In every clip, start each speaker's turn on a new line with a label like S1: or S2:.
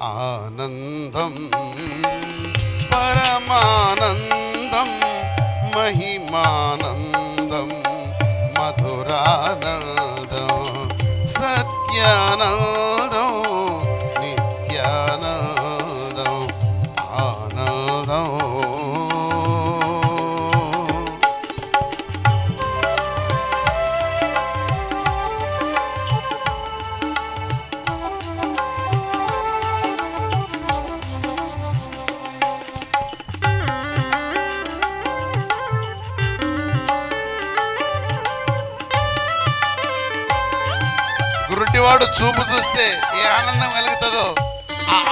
S1: आनन्दम् परमानन्दं महिमानन्दं मधुरानन्दं सत्यन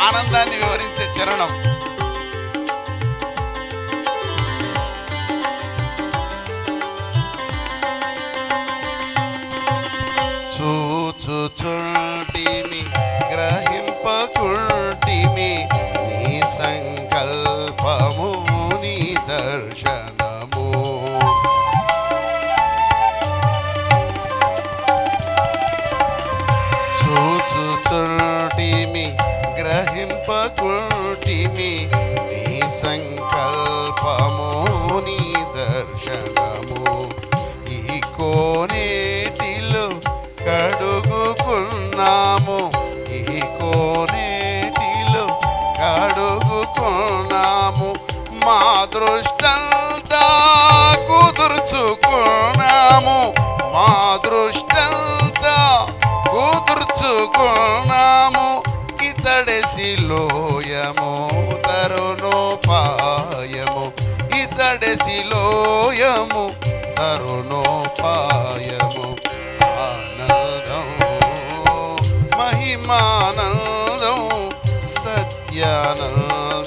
S1: ఆనందాన్ని వివరించే చరణం. ఇతడెసి లోయము తరుణోపాయము ఇతడెసి లోయము తరుణోపాయము ఆనందం మహిమానందం సత్యానందం.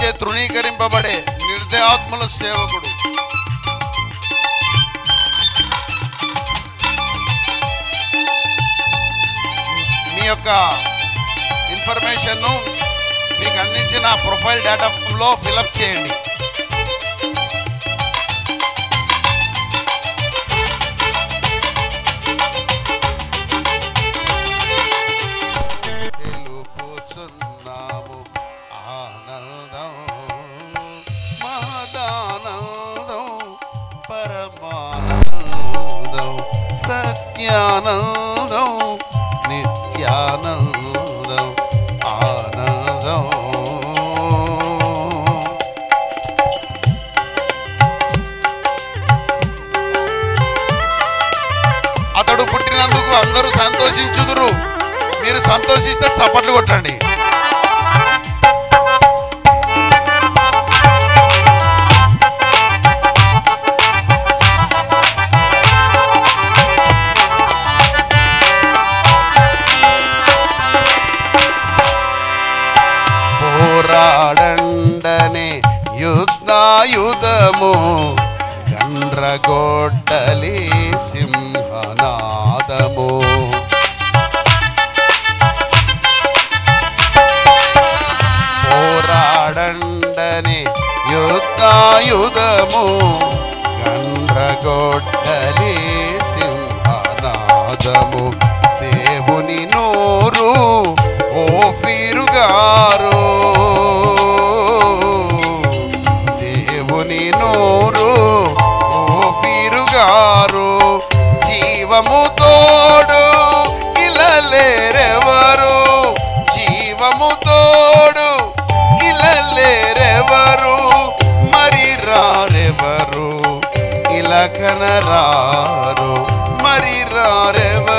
S1: చే తృణీకరింపబడే నిర్దయాత్మల సేవకుడు. మీ యొక్క ఇన్ఫర్మేషన్ను మీకు అందించిన ప్రొఫైల్ డేటాలో ఫిలప్ చేయండి. పోరాడండనే యుద్ధాయుధము. గండ్రగొడ్డలి సింహనాదము. పోరాడండని యుద్ధాయుధము. గండ్రగొడ్డలి సింహనాదము. దేవుని నోరు ఓ ఫిరుగారు దేవుని నోరు ఓ ఫిరుగారు జీవము తోడు ఇలలేరెవరు? జీవము తోడు ఇలలేరెవరు? మరి రారెవరు? ఇలా కనరారు మరి రారెవరు?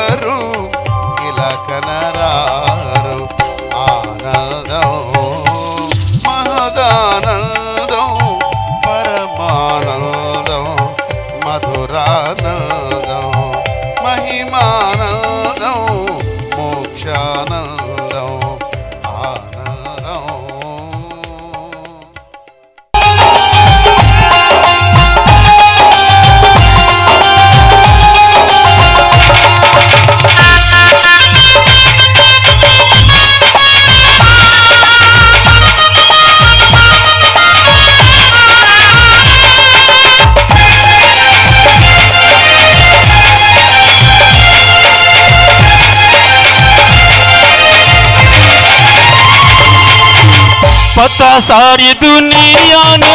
S2: पता सारी दुनिया नु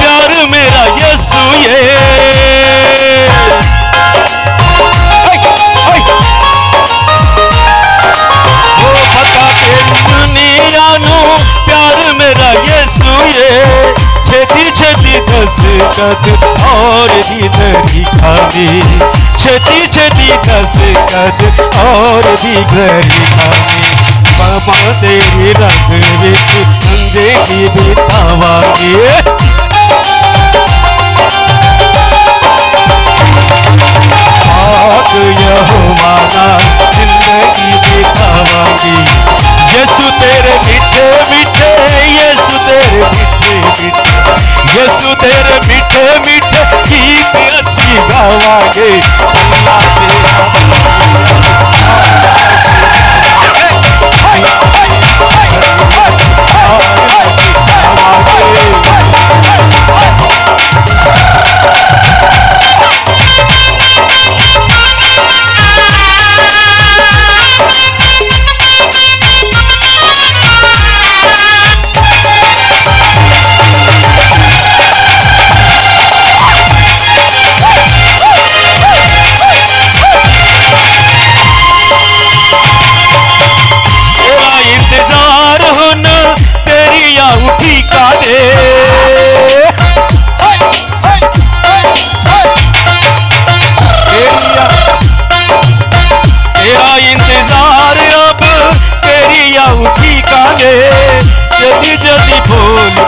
S2: प्यार मेरा यीशु ये। वो पता तेरी दुनिया नु प्यार मेरा यीशु ये। छेती छेती दस कद और दीदरी खाली छेती छेती दस कद और दीदरी खाली बाबा तेरी रंग विच अंधे की यहोवाना ज़िंदगी बितावांगी यीशु तेरे मीठे मीठे, यीशु तेरे मीठे मीठे। यीशु तेरे मीठे मीठे गीत अल्लाह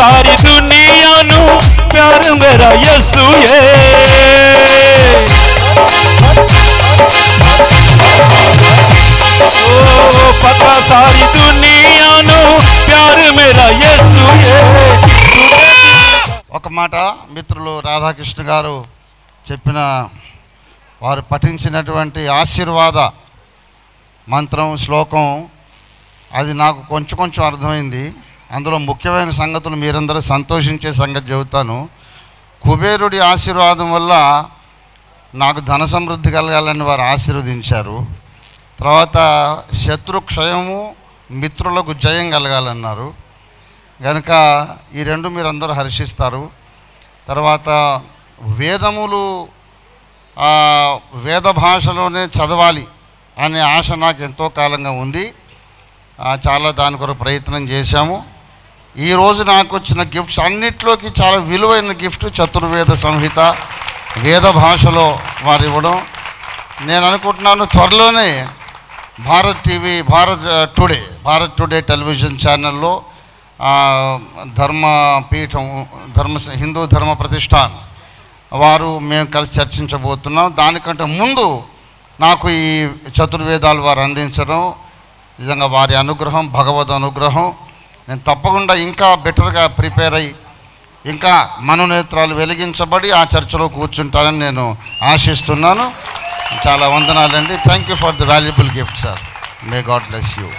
S2: सारी दुनिया नु प्यार मेरा यीशु ये ओ पता सारी दुनिया नु प्यार मेरा यीशु ये
S3: ఒక మాట మిత్రులు రాధాకృష్ణ గారు చెప్పిన వారు పఠించినటువంటి ఆశీర్వాద మంత్రం శ్లోకం అది నాకు కొంచెం కొంచెం అర్థమైంది అందులో ముఖ్యమైన సంగతులు మీరందరూ సంతోషించే సంగతి చెబుతాను. కుబేరుడి ఆశీర్వాదం వల్ల నాకు ధన సమృద్ధి కలగాలని వారు ఆశీర్వదించారు. తర్వాత శత్రు క్షయము మిత్రులకు జయం కలగాలన్నారు. కనుక ఈ రెండు మీరందరూ హర్షిస్తారు. తర్వాత వేదములు వేద భాషలోనే చదవాలి అనే ఆశ నాకు ఎంతో కాలంగా ఉంది. చాలా దాని కొరకు ప్రయత్నం చేశాము. ఈరోజు నాకు వచ్చిన గిఫ్ట్స్ అన్నిట్లోకి చాలా విలువైన గిఫ్ట్ చతుర్వేద సంహిత వేద భాషలో వారు ఇవ్వడం నేను అనుకుంటున్నాను త్వరలోనే Bharat TV Bharat today Bharat today television ఛానల్లో ధర్మపీఠం ధర్మ హిందూ ధర్మ ప్రతిష్టాన్ వారు మేము కలిసి చర్చించబోతున్నాం. దానికంటే ముందు నాకు ఈ చతుర్వేదాలు వారు అందించడం నిజంగా వారి అనుగ్రహం భగవద్ అనుగ్రహం నేను తప్పకుండా ఇంకా బెటర్గా ప్రిపేర్ అయ్యి ఇంకా మనోనేత్రాలు వెలిగించబడి ఆ చర్చలో కూర్చుంటానని నేను ఆశిస్తున్నాను. చాలా వందనాలండి. Thank you for the valuable gift sir may God bless you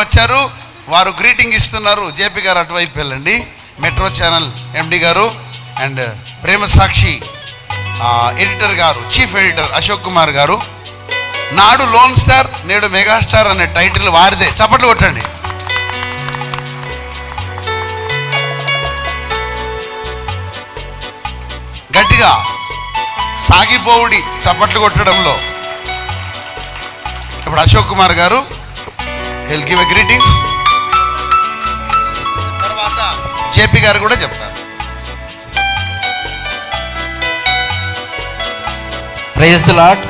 S3: వచ్చారు. వారు గ్రీటింగ్ ఇస్తున్నారు. జేపీ గారు అటువైపు వెళ్ళండి. మెట్రో ఛానల్ ఎండి గారు అండ్ ప్రేమ సాక్షి ఎడిటర్ గారు చీఫ్ ఎడిటర్ అశోక్ కుమార్ గారు. నాడు లోన్ స్టార్ నేడు మెగాస్టార్ అనే టైటిల్ వారిదే. చప్పట్లు కొట్టండి. గట్టిగా సాగిపోవుడి చప్పట్లు కొట్టడంలో. ఇప్పుడు అశోక్ కుమార్ గారు హెల్ గివ్ గ్రీటింగ్స్ తర్వాత జేపీ గారు కూడా చెప్తారు.
S4: ప్రైజ్ ది లాట్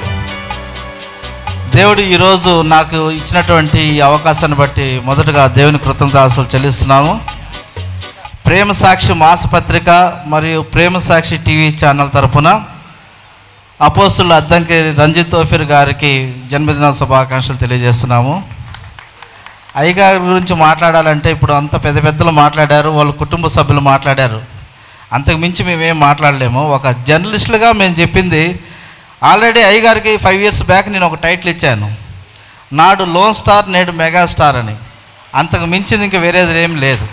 S4: దేవుడు ఈరోజు నాకు ఇచ్చినటువంటి ఈ అవకాశాన్ని బట్టి మొదటగా దేవుని కృతజ్ఞతలు చెల్లిస్తున్నాము. ప్రేమ సాక్షి మాసపత్రిక మరియు ప్రేమ సాక్షి టీవీ ఛానల్ తరపున అపోస్తుల అద్దంకి రంజిత్ తోఫిర్ గారికి జన్మదిన శుభాకాంక్షలు తెలియజేస్తున్నాము. అయ్యగారి గురించి మాట్లాడాలంటే ఇప్పుడు అంత పెద్ద పెద్దలు మాట్లాడారు వాళ్ళ కుటుంబ సభ్యులు మాట్లాడారు. అంతకు మించి మేమేం మాట్లాడలేము. ఒక జర్నలిస్టులుగా మేము చెప్పింది ఆల్రెడీ అయ్యగారికి ఫైవ్ ఇయర్స్ బ్యాక్ నేను ఒక టైటిల్ ఇచ్చాను. నాడు లోన్ స్టార్ నేడు మెగా స్టార్ అని. అంతకు మించింది ఇంక వేరేది ఏం లేదు.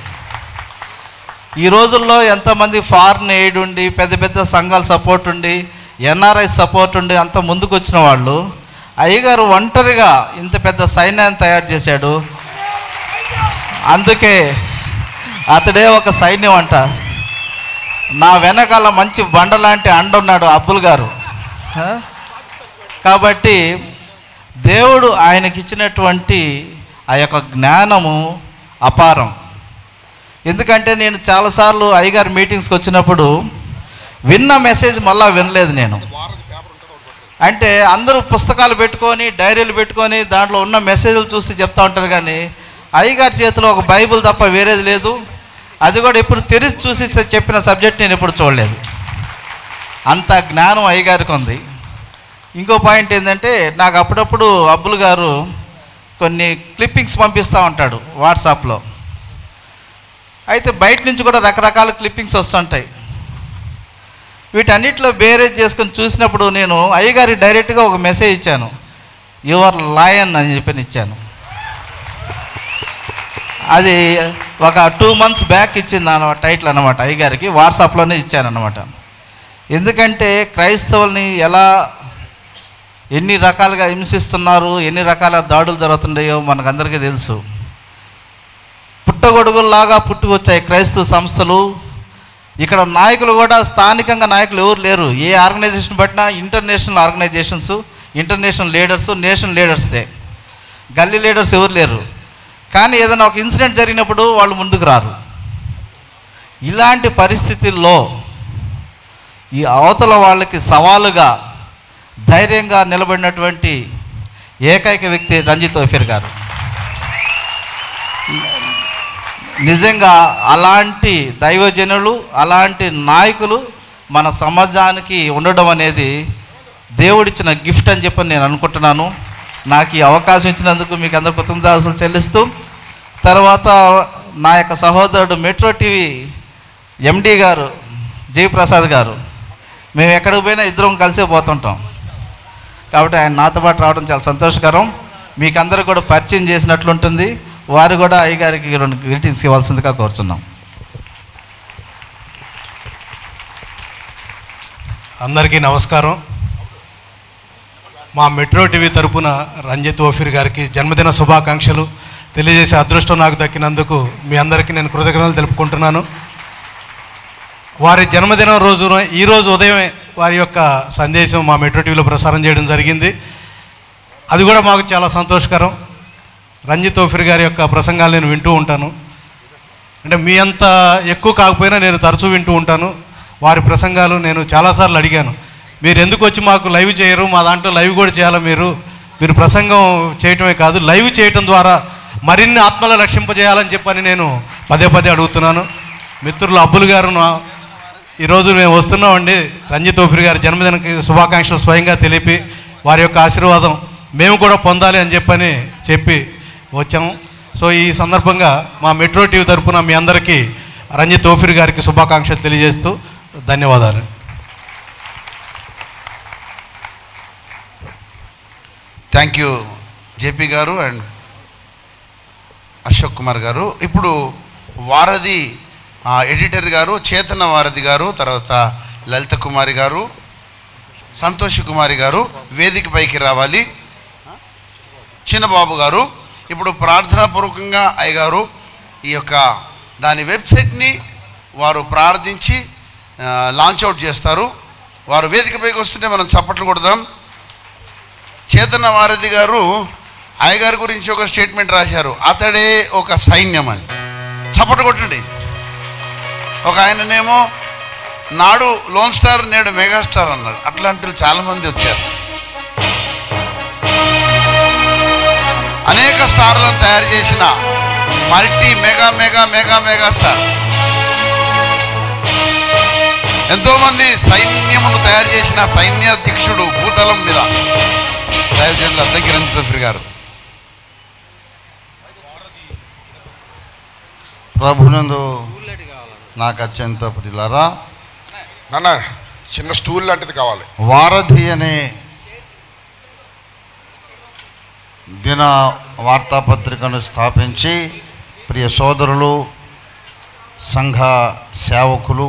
S4: ఈ రోజుల్లో ఎంతమంది ఫారిన్ ఎయిడ్ ఉండి పెద్ద పెద్ద సంఘాల సపోర్ట్ ఉండి ఎన్ఆర్ఐ సపోర్ట్ ఉండి అంత ముందుకు వచ్చిన వాళ్ళు అయ్యగారు ఒంటరిగా ఇంత పెద్ద సైన్యాన్ని తయారు చేశాడు. అందుకే అతడే ఒక సైన్యం అంట. నా వెనకాల మంచి బండ లాంటి అండ ఉన్నాడు అబ్బుల్ గారు. కాబట్టి దేవుడు ఆయనకి ఇచ్చినటువంటి ఆ యొక్క జ్ఞానము అపారం. ఎందుకంటే నేను చాలాసార్లు అయ్యగారి మీటింగ్స్కి వచ్చినప్పుడు విన్న మెసేజ్ మళ్ళీ వినలేదు నేను. అంటే అందరూ పుస్తకాలు పెట్టుకొని డైరీలు పెట్టుకొని దాంట్లో ఉన్న మెసేజ్లు చూసి చెప్తా ఉంటారు కానీ అయ్యగారి చేతిలో ఒక బైబిల్ తప్ప వేరేది లేదు. అది కూడా ఎప్పుడు తెరిచి చూసి చెప్పిన సబ్జెక్ట్ నేను ఎప్పుడు చూడలేదు. అంత జ్ఞానం అయ్యగారికి ఉంది. ఇంకో పాయింట్ ఏంటంటే నాకు అప్పుడప్పుడు అబ్బుల్ గారు కొన్ని క్లిప్పింగ్స్ పంపిస్తూ ఉంటాడు వాట్సాప్లో. అయితే బయట నుంచి కూడా రకరకాల క్లిప్పింగ్స్ వస్తుంటాయి. వీటన్నిటిలో బేరేజ్ చేసుకొని చూసినప్పుడు నేను అయ్యగారి డైరెక్ట్గా ఒక మెసేజ్ ఇచ్చాను. యువర్ లాయన్ అని చెప్పి ఇచ్చాను. అది ఒక టూ మంత్స్ బ్యాక్ ఇచ్చింది అనమాట టైటిల్ అనమాట అయ్యగారికి వాట్సాప్లోనే ఇచ్చాను అనమాట ఎందుకంటే క్రైస్తవుల్ని ఎలా ఎన్ని రకాలుగా హింసిస్తున్నారు ఎన్ని రకాల దాడులు జరుగుతున్నాయో మనకందరికీ తెలుసు. పుట్టగొడుగుల్లాగా పుట్టుకొచ్చాయి క్రైస్తవ సంస్థలు. ఇక్కడ నాయకులు కూడా స్థానికంగా నాయకులు ఎవరు లేరు. ఏ ఆర్గనైజేషన్ పట్టినా international organizations international leaders national లీడర్స్దే గల్లీ లీడర్స్ ఎవరు లేరు. కానీ ఏదైనా ఒక ఇన్సిడెంట్ జరిగినప్పుడు వాళ్ళు ముందుకు రారు. ఇలాంటి పరిస్థితుల్లో ఈ అవతల వాళ్ళకి సవాలుగా ధైర్యంగా నిలబడినటువంటి ఏకైక వ్యక్తి రంజిత్ ఓఫీర్ గారు. నిజంగా అలాంటి దైవజనులు అలాంటి నాయకులు మన సమాజానికి ఉండడం అనేది దేవుడిచ్చిన గిఫ్ట్ అని చెప్పని నేను అనుకుంటున్నాను. నాకు ఈ అవకాశం ఇచ్చినందుకు మీకు అందరు కృతజ్ఞతలు చెల్లిస్తూ తర్వాత నా యొక్క సహోదరుడు మెట్రో టీవీ ఎండి గారు జయప్రసాద్ గారు. మేము ఎక్కడికి పోయినా ఇద్దరం కలిసే పోతుంటాం. కాబట్టి ఆయన నాతో పాటు రావడం చాలా సంతోషకరం. మీకు అందరూ కూడా పరిచయం చేసినట్లుంటుంది. వారు కూడా అయ్యగారికి రెండు గ్రీటింగ్స్ ఇవ్వాల్సిందిగా కోరుచున్నాం.
S5: అందరికీ నమస్కారం. మా మెట్రో టీవీ తరపున రంజిత్ ఓఫీర్ గారికి జన్మదిన శుభాకాంక్షలు. తెలియజేసే అదృష్టం నాకు దక్కినందుకు మీ అందరికీ నేను కృతజ్ఞతలు తెలుపుకుంటున్నాను. వారి జన్మదినం రోజు ఈరోజు ఉదయమే వారి యొక్క సందేశం మా మెట్రో టీవీలో ప్రసారం చేయడం జరిగింది. అది కూడా మాకు చాలా సంతోషకరం. రంజిత్ ఓఫిర్ గారి యొక్క ప్రసంగాలు నేను వింటూ ఉంటాను. అంటే మీ అంత ఎక్కువ కాకపోయినా నేను తరచూ వింటూ ఉంటాను. వారి ప్రసంగాలు నేను చాలాసార్లు అడిగాను. మీరు ఎందుకు వచ్చి మాకు లైవ్ చేయరు? మా దాంట్లో లైవ్ కూడా చేయాలి మీరు? మీరు ప్రసంగం చేయటమే కాదు లైవ్ చేయటం ద్వారా మరిన్ని ఆత్మలు రక్షింపజేయాలని చెప్పని నేను పదే పదే అడుగుతున్నాను. మిత్రులు అబ్బులు గారు నా- ఈరోజు మేము వస్తున్నామండి రంజిత్ ఓపిరి గారి జన్మదినకి శుభాకాంక్షలు స్వయంగా తెలిపి వారి యొక్క ఆశీర్వాదం మేము కూడా పొందాలి అని చెప్పని చెప్పి వచ్చాము సో ఈ సందర్భంగా మా మెట్రో టీవీ తరఫున మీ అందరికీ రంజిత్ ఓఫిర్ గారికి శుభాకాంక్షలు తెలియజేస్తూ ధన్యవాదాలు.
S3: థ్యాంక్ యూ జేపీ గారు అండ్ అశోక్ కుమార్ గారు. ఇప్పుడు వారధి ఆ, ఎడిటర్ గారు చేతన వారధి గారు తర్వాత లలిత కుమారి గారు సంతోష్ కుమారి గారు వేదిక పైకి రావాలి. చిన్నబాబు గారు ఇప్పుడు ప్రార్థనాపూర్వకంగా అయ్యగారు ఈ యొక్క దాని వెబ్సైట్ని వారు ప్రార్థించి లాంచ్ అవుట్ చేస్తారు. వారు వేదికపైకి వస్తుంటే మనం చప్పట్లు కొడదాం. చేతన వారధి గారు అయ్యగారి గురించి ఒక స్టేట్మెంట్ రాశారు. అతడే ఒక సైన్యం అని చప్పట్లు కొట్టండి. ఒక ఆయననేమో నాడు లోన్ స్టార్ నేడు మెగాస్టార్ అన్నాడు. అట్లాంటి చాలామంది వచ్చారు. అనేక స్టార్లను తయారు చేసిన multi mega mega mega mega star. ఎంతోమంది సైన్యమును తయారు చేసిన సైన్యాధ్యక్షుడు భూతలం మీద. దైవజనులు అద్దెకి రంజితఫ్రి గారు. ప్రభునందు నాకు అత్యంత ప్రియులారా
S1: నాన్న చిన్న స్టూల్ లాంటిది కావాలి.
S3: వారధి అనే దిన వార్తాపత్రికను స్థాపించి ప్రియ సోదరులు సంఘ సేవకులు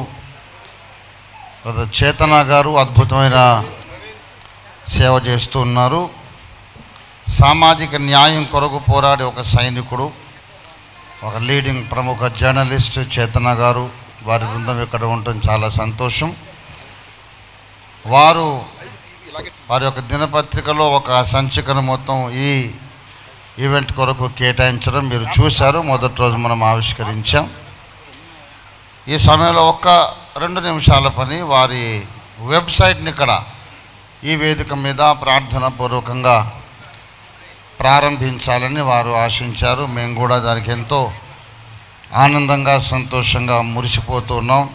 S3: చేతన గారు అద్భుతమైన సేవ చేస్తూ ఉన్నారు. సామాజిక న్యాయం కొరకు పోరాడే ఒక సైనికుడు. ఒక లీడింగ్ ప్రముఖ జర్నలిస్ట్ చేతన గారు వారి బృందం ఇక్కడ ఉండటం చాలా సంతోషం. వారు వారి యొక్క దినపత్రికలో ఒక సంచికను మొత్తం ఈ ఈవెంట్ కొరకు కేటాయించడం మీరు చూశారు. మొదటి రోజు మనం ఆవిష్కరించాం. ఈ సమయంలో ఒక్క రెండు నిమిషాల పని వారి వెబ్సైట్ని ఇక్కడ ఈ వేదిక మీద ప్రార్థన పూర్వకంగా ప్రారంభించాలని వారు ఆశించారు. మేము కూడా దానికి ఎంతో ఆనందంగా సంతోషంగా మురిసిపోతున్నాం.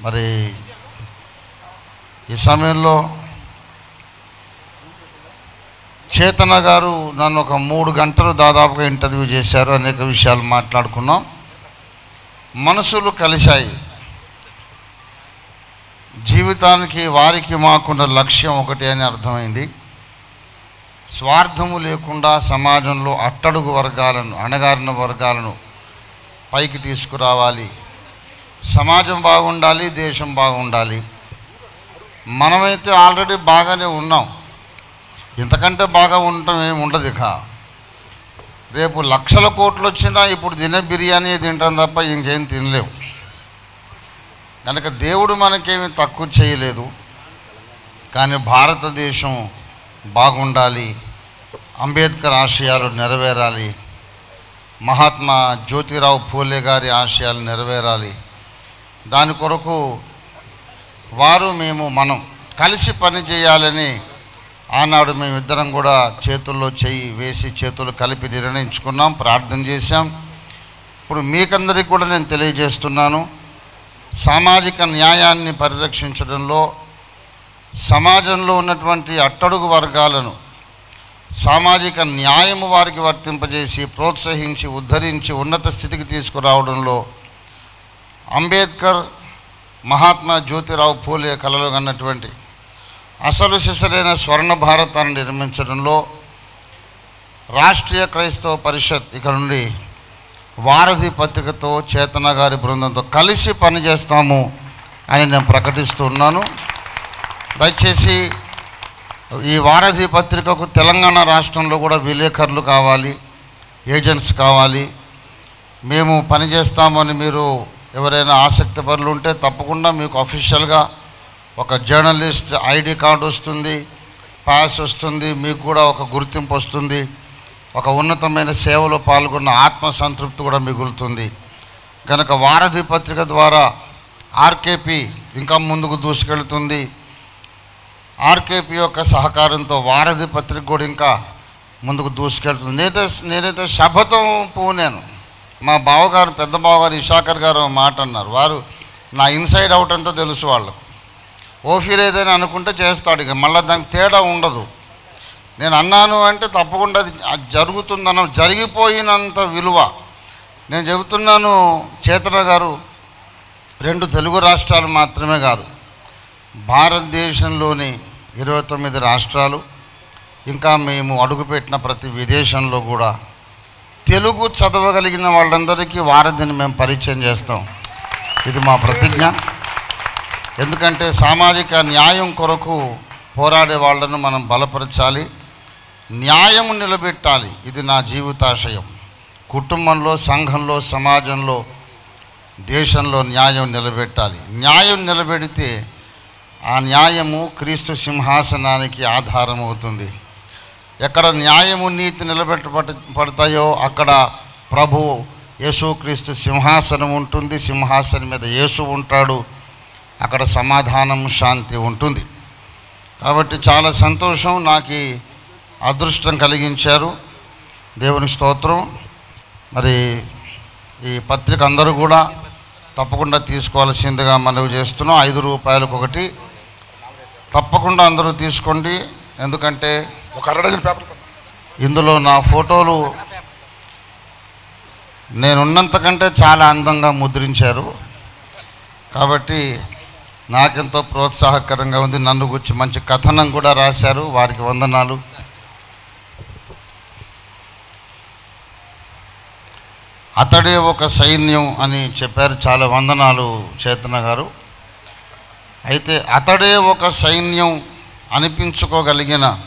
S3: మరి ఈ సమయంలో చేతన గారు నన్ను ఒక మూడు గంటలు దాదాపుగా ఇంటర్వ్యూ చేశారు. అనేక విషయాలు మాట్లాడుకున్నాం. మనసులు కలిశాయి. జీవితానికి వారికి మాకున్న లక్ష్యం ఒకటి అని అర్థమైంది. స్వార్థము లేకుండా సమాజంలో అట్టడుగు వర్గాలను అణగారిన వర్గాలను పైకి తీసుకురావాలి. సమాజం బాగుండాలి దేశం బాగుండాలి. మనమైతే ఆల్రెడీ బాగానే ఉన్నాం. ఇంతకంటే బాగా ఉండటం ఏమి ఉండదు ఇక. రేపు లక్షల కోట్లు వచ్చినా ఇప్పుడు తినే బిర్యానీ తింటాం తప్ప ఇంకేం తినలేము కనుక దేవుడు మనకేమి తక్కువ చేయలేదు. కానీ భారతదేశం బాగుండాలి అంబేద్కర్ ఆశయాలు నెరవేరాలి మహాత్మా జ్యోతిరావు పూలే గారి ఆశయాలు నెరవేరాలి. దాని కొరకు వారు మేము మనం కలిసి పని చేయాలని ఆనాడు మేమిద్దరం కూడా చేతుల్లో చేయి వేసి చేతులు కలిపి నిర్ణయించుకున్నాం ప్రార్థన చేశాం. ఇప్పుడు మీకందరికీ కూడా నేను తెలియజేస్తున్నాను సామాజిక న్యాయాన్ని పరిరక్షించడంలో సమాజంలో ఉన్నటువంటి అట్టడుగు వర్గాలను సామాజిక న్యాయము వారికి వర్తింపజేసి ప్రోత్సహించి ఉద్ధరించి ఉన్నత స్థితికి తీసుకురావడంలో అంబేద్కర్ మహాత్మా జ్యోతిరావు పూలే కలలు కన్నటువంటి అసలు సిసలైన స్వర్ణ భారతాన్ని నిర్మించడంలో రాష్ట్రీయ క్రైస్తవ పరిషత్ ఇక నుండి వారధి పత్రికతో చేతన గారి బృందంతో కలిసి పనిచేస్తాము అని నేను ప్రకటిస్తున్నాను దయచేసి ఈ వారధి పత్రికకు తెలంగాణ రాష్ట్రంలో కూడా విలేకరులు కావాలి ఏజెంట్స్ కావాలి. మేము పనిచేస్తామని మీరు ఎవరైనా ఆసక్తి పనులు ఉంటే తప్పకుండా మీకు అఫీషియల్గా ఒక జర్నలిస్ట్ ఐడి కార్డు వస్తుంది పాస్ వస్తుంది మీకు కూడా ఒక గుర్తింపు వస్తుంది ఒక ఉన్నతమైన సేవలో పాల్గొన్న ఆత్మసంతృప్తి కూడా మిగులుతుంది. కనుక వారధి పత్రిక ద్వారా ఆర్కేపీ ఇంకా ముందుకు దూసుకెళ్తుంది. ఆర్కేపీ యొక్క సహకారంతో వారధి పత్రిక కూడా ఇంకా ముందుకు దూసుకెళ్తుంది. నేనైతే నేనైతే శపథం పూనాను. మా బావగారు పెద్ద బావగారు ఇషాకర్ గారు మాట అన్నారు. వారు నా ఇన్సైడ్ అవుట్ అంతా తెలుసు వాళ్ళకు. ఓఫీర్ ఏదైనా అనుకుంటే చేస్తాడు ఇక. మళ్ళీ దానికి తేడా ఉండదు. నేను అన్నాను అంటే తప్పకుండా అది అది జరుగుతుందన్న జరిగిపోయినంత విలువ. నేను చెబుతున్నాను చేతన గారు రెండు తెలుగు రాష్ట్రాలు మాత్రమే కాదు భారతదేశంలోని ఇరవై తొమ్మిది రాష్ట్రాలు ఇంకా మేము అడుగుపెట్టిన ప్రతి విదేశంలో కూడా తెలుగు చదవగలిగిన వాళ్ళందరికీ వారధిని మేము పరిచయం చేస్తాం. ఇది మా ప్రతిజ్ఞ. ఎందుకంటే సామాజిక న్యాయం కొరకు పోరాడే వాళ్ళను మనం బలపరచాలి న్యాయం నిలబెట్టాలి. ఇది నా జీవితాశయం. కుటుంబంలో సంఘంలో సమాజంలో దేశంలో న్యాయం నిలబెట్టాలి. న్యాయం నిలబెడితే ఆ న్యాయము క్రీస్తు సింహాసనానికి ఆధారం అవుతుంది. ఎక్కడ న్యాయము నీతి నిలబెట్టబడతాయో అక్కడ ప్రభు యేసుక్రీస్తు సింహాసనం ఉంటుంది. సింహాసనం మీద యేసు ఉంటాడు. అక్కడ సమాధానం శాంతి ఉంటుంది. కాబట్టి చాలా సంతోషం. నాకు అదృష్టం కలిగించారు. దేవుని స్తోత్రం. మరి ఈ పత్రిక అందరూ కూడా తప్పకుండా తీసుకోవాల్సిందిగా మనవి చేస్తున్నాం. ఐదు రూపాయలకు ఒకటి తప్పకుండా అందరూ తీసుకోండి. ఎందుకంటే
S1: ఒక అర డజన్ పేపర్
S3: ఇందులో నా ఫోటోలు నేనున్నంతకంటే చాలా అందంగా ముద్రించారు. కాబట్టి నాకెంతో ప్రోత్సాహకరంగా ఉంది. నన్ను గురించి మంచి కథనం కూడా రాశారు. వారికి వందనాలు. అతడే ఒక సైన్యం అని చెప్పారు. చాలా వందనాలు చేతన గారు. అయితే అతడే ఒక సైన్యం అనిపించుకోగలిగిన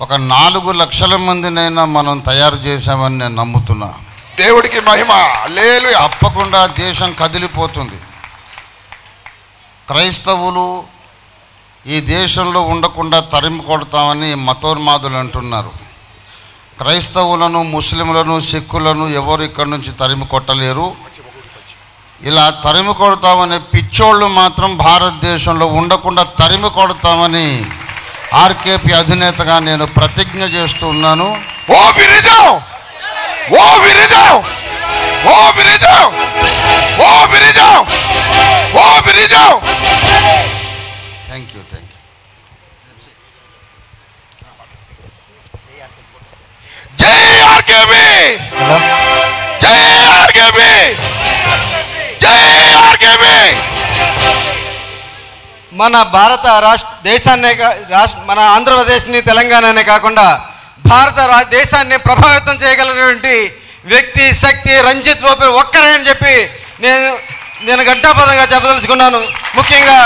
S3: ఒక నాలుగు లక్షల మందినైనా మనం తయారు చేశామని నేను నమ్ముతున్నా.
S1: దేవుడికి మహిమ. లేలు
S3: తప్పకుండా దేశం కదిలిపోతుంది. క్రైస్తవులు ఈ దేశంలో ఉండకుండా తరిమి కొడతామని మతోన్మాదులు అంటున్నారు. క్రైస్తవులను ముస్లింలను సిక్కులను ఎవరు ఇక్కడి నుంచి తరిమి కొట్టలేరు? ఇలా తరిమి కొడతామనే పిచ్చోళ్ళు మాత్రం భారతదేశంలో ఉండకుండా తరిమి కొడతామని ఆర్కేపీ అధినేతగా నేను ప్రతిజ్ఞ చేస్తూ ఉన్నాను.
S1: ఓ విరిజం! ఓ విరిజం! ఓ విరిజం! ఓ విరిజం! ఓ విరిజం!
S3: థ్యాంక్ యూ థ్యాంక్ యూ
S1: జై ఆర్కేబి జై ఆర్కేబి
S6: మన భారత రాష్ట్ర దేశాన్నే కా- రాష్ట్ర మన ఆంధ్రప్రదేశ్ని తెలంగాణనే కాకుండా భారత రా దేశాన్ని ప్రభావితం చేయగలిగినటువంటి వ్యక్తి శక్తి రంజిత్ ఓపి ఒక్కరే అని చెప్పి నేను నేను ఘంటాపదంగా చెప్పదలుచుకున్నాను. ముఖ్యంగా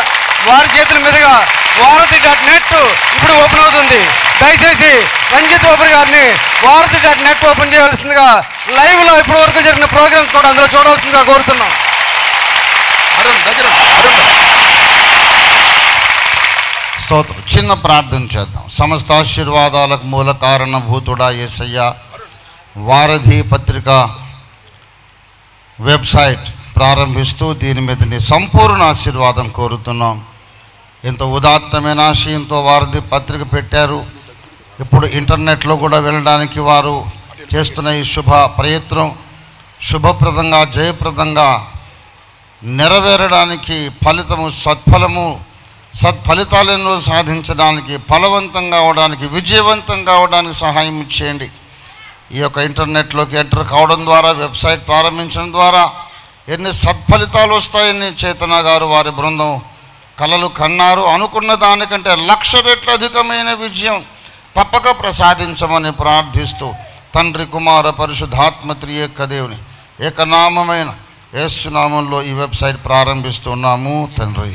S6: వారి చేతుల మీదుగా వారధి డాట్ నెట్ ఇప్పుడు ఓపెన్ అవుతుంది. దయచేసి రంజిత్ ఓపెన్ గారిని వారధి డాట్ నెట్ ఓపెన్ చేయవలసిందిగా లైవ్లో ఇప్పటి వరకు జరిగిన ప్రోగ్రామ్స్ కూడా అందులో చూడవలసిందిగా కోరుతున్నాం.
S3: స్తోత్రం. చిన్న ప్రార్థన చేద్దాం. సమస్త ఆశీర్వాదాలకు మూల కారణభూతుడా యేసయ్య. వారధి పత్రిక వెబ్సైట్ ప్రారంభిస్తూ దీని మీద నీ సంపూర్ణ ఆశీర్వాదం కోరుతున్నాం. ఎంతో ఉదాత్తమైన ఆశయంతో వారధి పత్రిక పెట్టారు. ఇప్పుడు ఇంటర్నెట్లో కూడా వెళ్ళడానికి వారు చేస్తున్న ఈ శుభ ప్రయత్నం శుభప్రదంగా జయప్రదంగా నెరవేరడానికి ఫలితము సత్ఫలము సత్ఫలితాలను సాధించడానికి ఫలవంతంగా అవడానికి విజయవంతం కావడానికి సహాయం చేయండి. ఈ యొక్క ఇంటర్నెట్లోకి ఎంటర్ కావడం ద్వారా వెబ్సైట్ ప్రారంభించడం ద్వారా ఎన్ని సత్ఫలితాలు వస్తాయని చేతన గారు వారి బృందం కలలు కన్నారు. అనుకున్న దానికంటే లక్ష రెట్లు అధికమైన విజయం తప్పక ప్రసాదించమని ప్రార్థిస్తూ తండ్రి కుమార పరిశుద్ధాత్మ త్రియేక దేవుని ఏకనామమైన యేసునామంలో ఈ వెబ్సైట్ ప్రారంభిస్తున్నాము తండ్రి.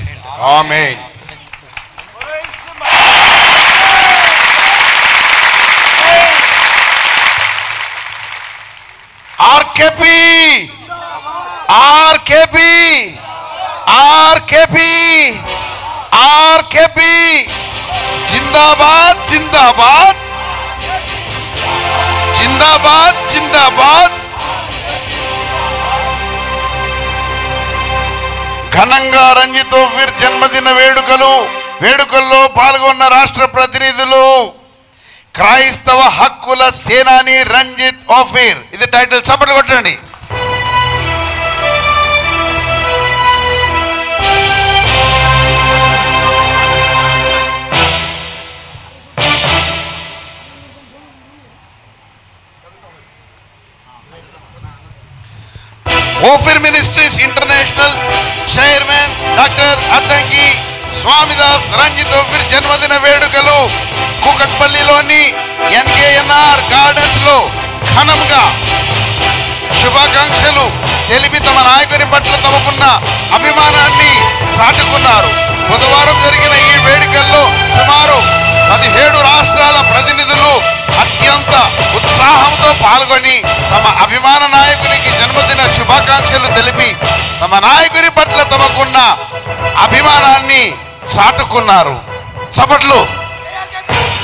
S1: ఆమె ఆర్కేపీ ఆర్కేపీ ఆర్కేపీ ఆర్కేపీ జిందాబాద్ జిందాబాద్ జిందాబాద్ జిందాబాద్ ఘనంగా రంజితో వీర్ జన్మదిన వేడుకలు వేడుకల్లో పాల్గొన్న రాష్ట్ర ప్రతినిధులు. క్రైస్తవ హక్కుల సేనాని రంజిత్ ఓఫీర్. ఇది టైటిల్ చప్పట్లు కొట్టండి. Ophir ministries international chairman doctor Addanki Swamidas Ranjith Ophir జన్మదిన వేడుకలు కూకట్పల్లిలోని ఎన్కేఎన్ఆర్ గార్డెన్స్లో ఘనంగా శుభాకాంక్షలు. తెలిపి తమ నాయకుని పట్ల తమకున్న అభిమానాన్ని చాటుకున్నారు. బుధవారం జరిగిన ఈ వేడుకల్లో సుమారు పదిహేడు రాష్ట్రాల ప్రతినిధులు అత్యంత ఉత్సాహంతో పాల్గొని తమ అభిమాన నాయకునికి జన్మదిన శుభాకాంక్షలు తెలిపి తమ నాయకుని పట్ల తమకున్న అభిమానాన్ని చాటుకున్నారు. చప్పట్లు.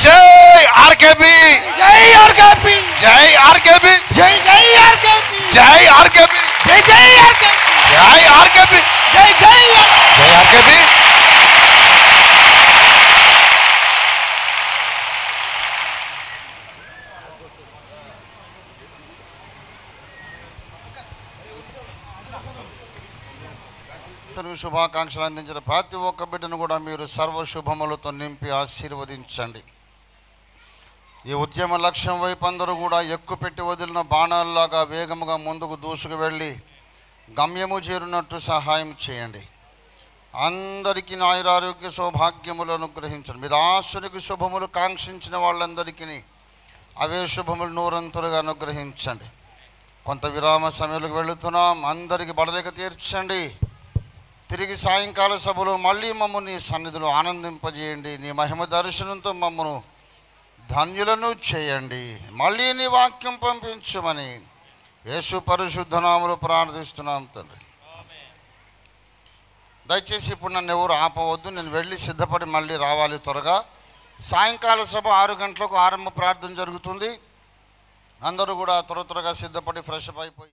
S1: జై ఆర్కేబి
S2: జై ఆర్కేపీ.
S1: జై ఆర్కేబి
S2: జై జై ఆర్కేపీ.
S1: జై ఆర్కేబి
S2: జై జై ఆర్కేపీ.
S1: జై ఆర్కేబి
S2: జై జై
S1: జై ఆర్కేబి
S3: శుభాకాంక్షలు అందించిన ప్రతి ఒక్క బిడ్డను కూడా మీరు సర్వ శుభములతో నింపి ఆశీర్వదించండి. ఈ ఉద్యమ లక్ష్యం వైపు అందరూ కూడా ఎక్కుపెట్టి వదిలిన బాణాల్లాగా వేగముగా ముందుకు దూసుకు వెళ్ళి గమ్యము చేరినట్టు సహాయం చేయండి. అందరికీ ఆయురారోగ్య సౌభాగ్యములు అనుగ్రహించండి. మీరు దాసునికి శుభములు కాంక్షించిన వాళ్ళందరికీ అవే శుభములు నూరంతులుగా అనుగ్రహించండి. కొంత విరామ సమయంలోకి వెళుతున్నాం. అందరికి బడలేక తీర్చండి. తిరిగి సాయంకాల సభలో మళ్ళీ మమ్మల్ని నీ సన్నిధిలో ఆనందింపజేయండి. నీ మహిమ దర్శనంతో మమ్మను ధన్యులను చేయండి. మళ్ళీ నీ వాక్యం పంపించమని యేసు పరిశుద్ధ నామలు ప్రార్థిస్తున్నాం తండ్రి. దయచేసి ఇప్పుడు నన్ను ఎవరు ఆపవద్దు. నేను వెళ్ళి సిద్ధపడి మళ్ళీ రావాలి త్వరగా. సాయంకాల సభ ఆరు గంటలకు ఆరంభ ప్రార్థన జరుగుతుంది. అందరూ కూడా త్వర త్వరగా సిద్ధపడి ఫ్రెష్ అప్ అయిపోయి